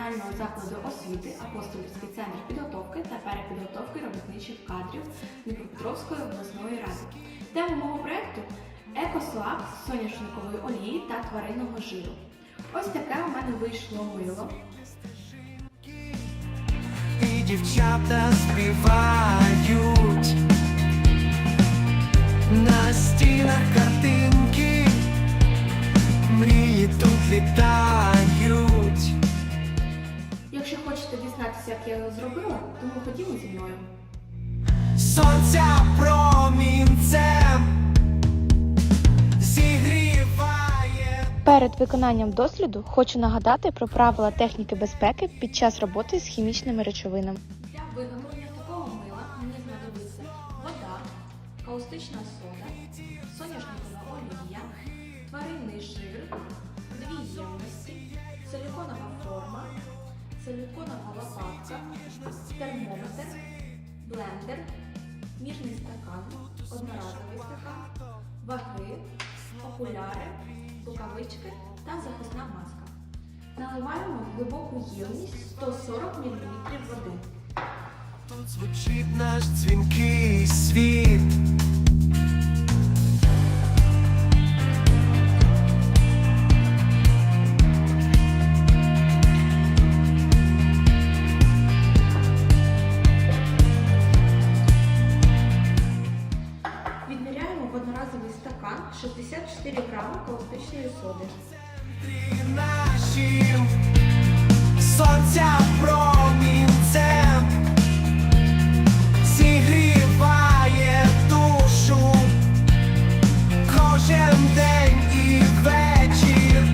Національного закладу освіти Апостольський центр підготовки та перепідготовки робітничих кадрів Дніпропетровської обласної ради. Тема мого проєкту екосуак з соняшникової олії та тваринного жиру. Ось таке у мене вийшло мило. І дівчата співають дізнатися, як я його зробила, тому ходімо зі мною. Сонця промінцем зігріває. Перед виконанням досліду хочу нагадати про правила техніки безпеки під час роботи з хімічними речовинами. Для виготовлення такого мила мені знадобиться вода, каустична сода, соняшникова олія, тваринний жир, дві ємності, силіконова форма, силіконова лопатка, термометр, блендер, мірний стакан, одноразовий стакан, ваги, окуляри, рукавички та захисна маска. Наливаємо в глибоку ємність 140 мл води. Тут звучить наш дзвінкий світ. Одноразовий стакан 64 грами каустичної соди. Сонця промінцем зігріває душу кожен день і вечір.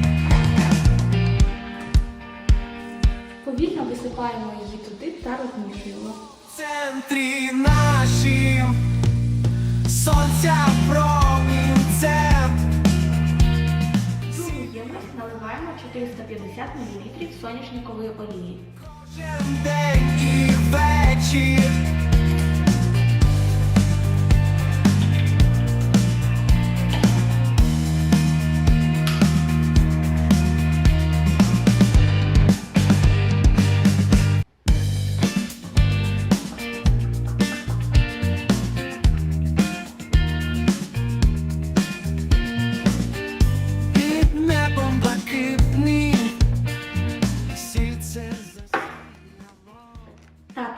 Повільно висипаємо її туди та розмішуємо. В центрі нашим сонця промінцем. Другу ємність наливаємо 450 мл соняшникової олії. Кожен день і вечір.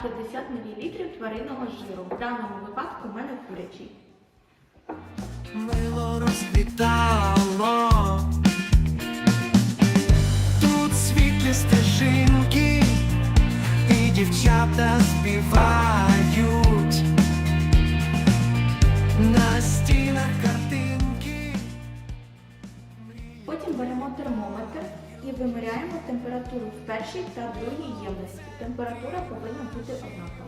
Та 50 мл тваринного жиру. В даному випадку в мене курячий. Мило розквітало Тут світлі стежинки І дівчата співають На стінах картинки Потім беремо термометр і виміряємо температуру в першій та другій ємності. Температура повинна бути однакова.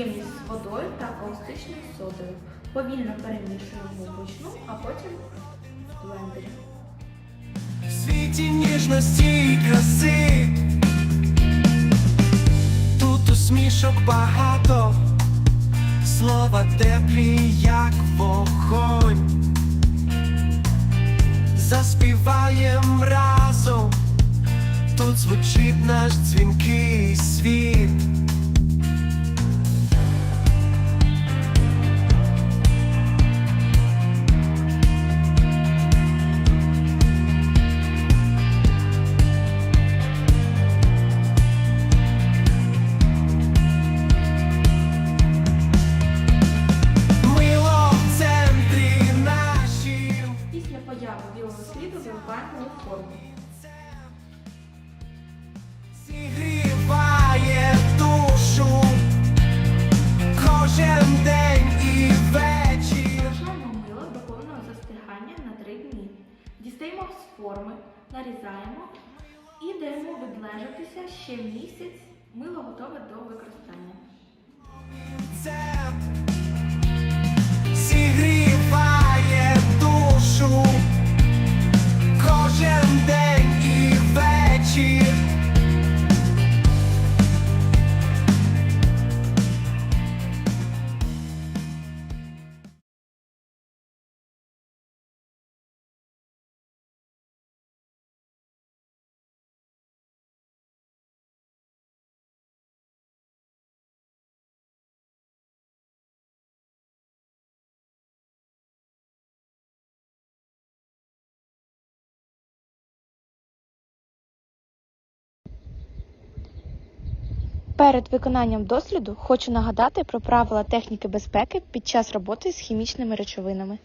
Ємність з водою та каустичною содою. Повільно перемішуємо вручну, а потім в блендері. В світі ніжності і краси Тут усмішок багато, слова теплі, як вогонь. Заспіваєм разом, тут звучить наш дзвінкий світ. І даємо відлежатися ще місяць. Мило готове до використання. Перед виконанням досліду хочу нагадати про правила техніки безпеки під час роботи з хімічними речовинами.